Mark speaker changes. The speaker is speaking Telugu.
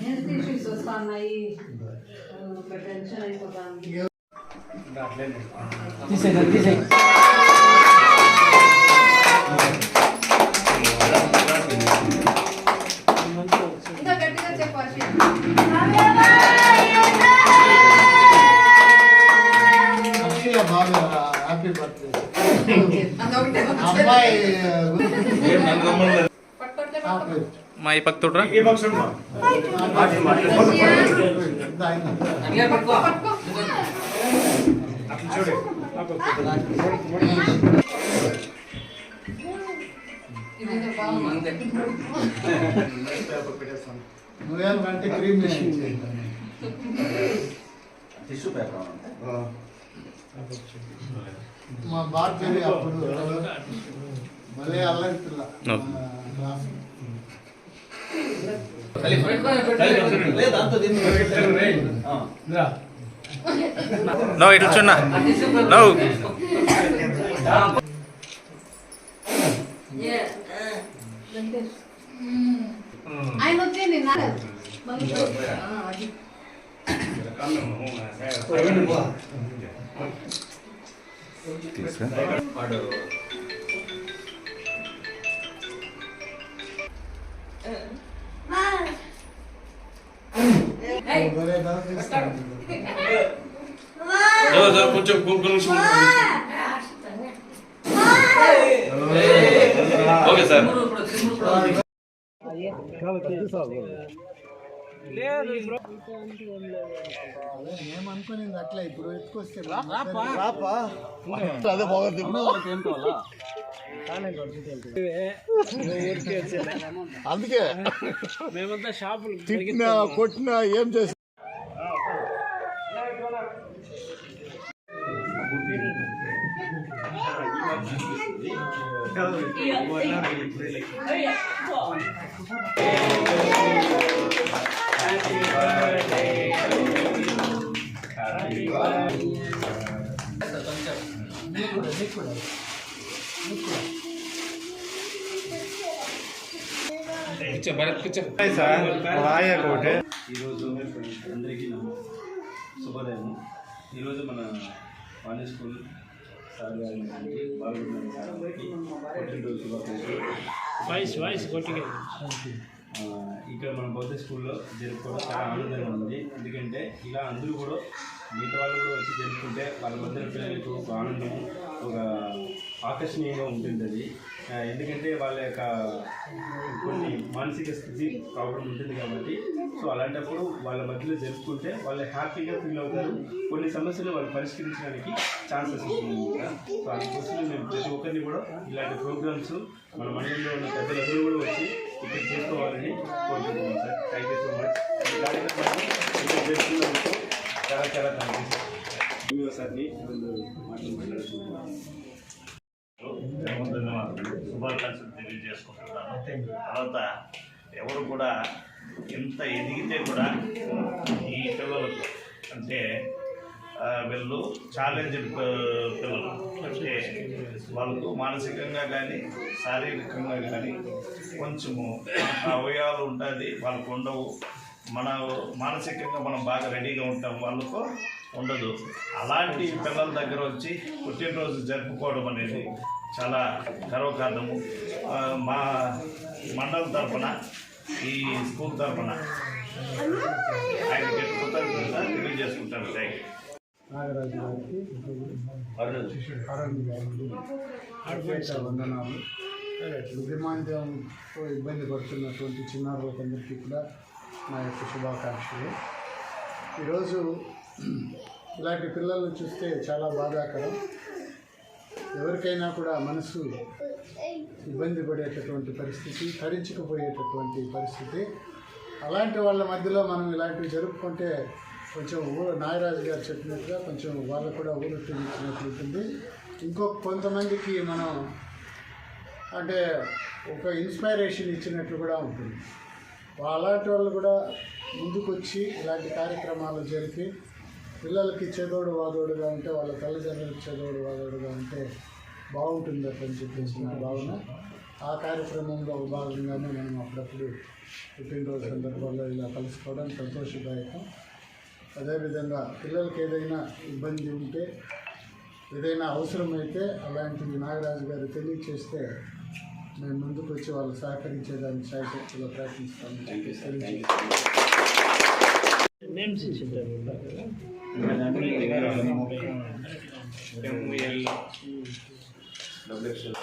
Speaker 1: హెల్త్ ఇష్యూస్ వస్తున్నాయి ఒక టెన్షన్ అయిపోతాను ఇంకా గట్టిగా చెప్పాలి
Speaker 2: అక్షయ బాగా హ్యాపీ బర్త్డే అమ్మాయి హ్యాపీ
Speaker 3: మా ఈ పక్క తోడ్రా
Speaker 1: ఇదేదో బాగుంది
Speaker 2: నువ్వేం కంటే క్రీమ్
Speaker 4: టిష్యూ పేపర్
Speaker 2: మా బార్బేరి అప్పుడు మళ్ళీ అల్లరి పిల్ల
Speaker 3: No.
Speaker 4: దాంతో
Speaker 3: నో ఇట్లా చున్నా నో
Speaker 1: ఆయన వచ్చేయండి ఆ, అది
Speaker 4: వాడు
Speaker 3: కొంచెం ఓకే సార్
Speaker 2: ఏమనుకునేది అట్లా ఇప్పుడు ఎత్తుకొస్తే అందుకే
Speaker 5: మేమంతా షాపులు
Speaker 2: తిట్టినా కొట్టినా ఏం చేసి
Speaker 3: కూర్చో భరత్ కూర్చో
Speaker 5: ఈరోజు అందరికీ నమ- శుభోదయం ఈరోజు మన వాణి స్కూల్ సార్ పుట్టినరోజు శుభాకాంక్షలు
Speaker 6: వాయిస్ వాయిస్ కొట్టిగా.
Speaker 5: ఇక్కడ మన బౌద్ధ స్కూల్లో జరుపుకోవడం చాలా ఆనందంగా ఉంది. ఎందుకంటే ఇలా అందరూ కూడా మిగతా వాళ్ళు కూడా వచ్చి జరుపుకుంటే వాళ్ళ మధ్య పిల్లలకు ఒక ఆనందము ఒక ఆకర్షణీయంగా ఉంటుంది అది ఎందుకంటే వాళ్ళ యొక్క కొన్ని మానసిక స్థితి ప్రాబ్లం ఉంటుంది కాబట్టి సో అలాంటప్పుడు వాళ్ళ మధ్యలో జరుపుకుంటే వాళ్ళు హ్యాపీగా ఫీల్ అవుతారు. కొన్ని సమస్యలు వాళ్ళు పరిష్కరించడానికి ఛాన్సెస్ ఉంటుంది. సో అందుకోసం మేము ప్రతి ఒక్కరిని కూడా ఇలాంటి ప్రోగ్రామ్స్ మన మండలంలో ఉన్న పెద్దలందరూ కూడా వచ్చి ఇక్కడ చేసుకోవాలని కోరుకుంటున్నాం sir. Thank you so much ఈ కార్యక్రమాన్ని ఇక్కడ చాలా చాలా థ్యాంక్ యూ సార్ని మాట్లాడుతున్నాను
Speaker 7: శుభాకాంక్షలు తెలియజేసుకుంటున్నాను తర్వాత ఎవరు కూడా ఎంత ఎదిగితే కూడా ఈ పిల్లలకు అంటే వీళ్ళు ఛాలెంజ్ పిల్లలు. అంటే వాళ్ళకు మానసికంగా కానీ శారీరకంగా కానీ కొంచెము అవయవాలు ఉంటుంది వాళ్ళకు ఉండవు. మన మానసికంగా మనం బాగా రెడీగా ఉంటాం వాళ్ళకు. ఉండదు. అలాంటి పిల్లల దగ్గర వచ్చి పుట్టినరోజు జరుపుకోవడం అనేది చాలా గర్వకారణము. మా మండలం తరఫున ఈ స్కూల్ తరఫున ఆయనకి తెలియజేసుకుంటాను. థ్యాంక్ యూ
Speaker 2: నాగరాజు గారికి వందనాలు. ఇబ్బంది పడుతున్నటువంటి చిన్నారులకందరికీ కూడా నా యొక్క శుభాకాంక్షలు. ఈరోజు ఇలాంటి పిల్లల్ని చూస్తే చాలా బాధాకరం ఎవరికైనా కూడా మనసు ఇబ్బంది పడేటటువంటి పరిస్థితి తరించుకుపోయేటటువంటి పరిస్థితి. అలాంటి వాళ్ళ మధ్యలో మనం ఇలాంటివి జరుపుకుంటే కొంచెం ఊరు నాగరాజు గారు చెప్పినట్టుగా కొంచెం వాళ్ళు కూడా ఊరొట్టించినట్లు ఉంటుంది. ఇంకో కొంతమందికి మనం అంటే ఒక ఇన్స్పైరేషన్ ఇచ్చినట్లు కూడా ఉంటుంది. అలాంటి వాళ్ళు కూడా ముందుకొచ్చి ఇలాంటి కార్యక్రమాలు జరిపి పిల్లలకి చెదోడు వాదోడుగా ఉంటే వాళ్ళ తల్లిదండ్రులకు చెదోడు వాదోడుగా ఉంటే బాగుంటుంది అని చెప్పేసి నా భావన. ఆ కార్యక్రమంలో భాగంగానే మనం అప్పుడప్పుడు పుట్టినరోజు సందర్భాల్లో ఇలా కలుసుకోవడం సంతోషదాయకం. అదేవిధంగా పిల్లలకి ఏదైనా ఇబ్బంది ఉంటే ఏదైనా అవసరమైతే అలాంటివి నాగరాజు గారు తెలియచేస్తే మేము ముందుకు వచ్చి వాళ్ళు సహకరించేదానికి సాయశక్తిలో ప్రయత్నిస్తాము.
Speaker 6: Names ఇచ్చింటారు
Speaker 5: WHO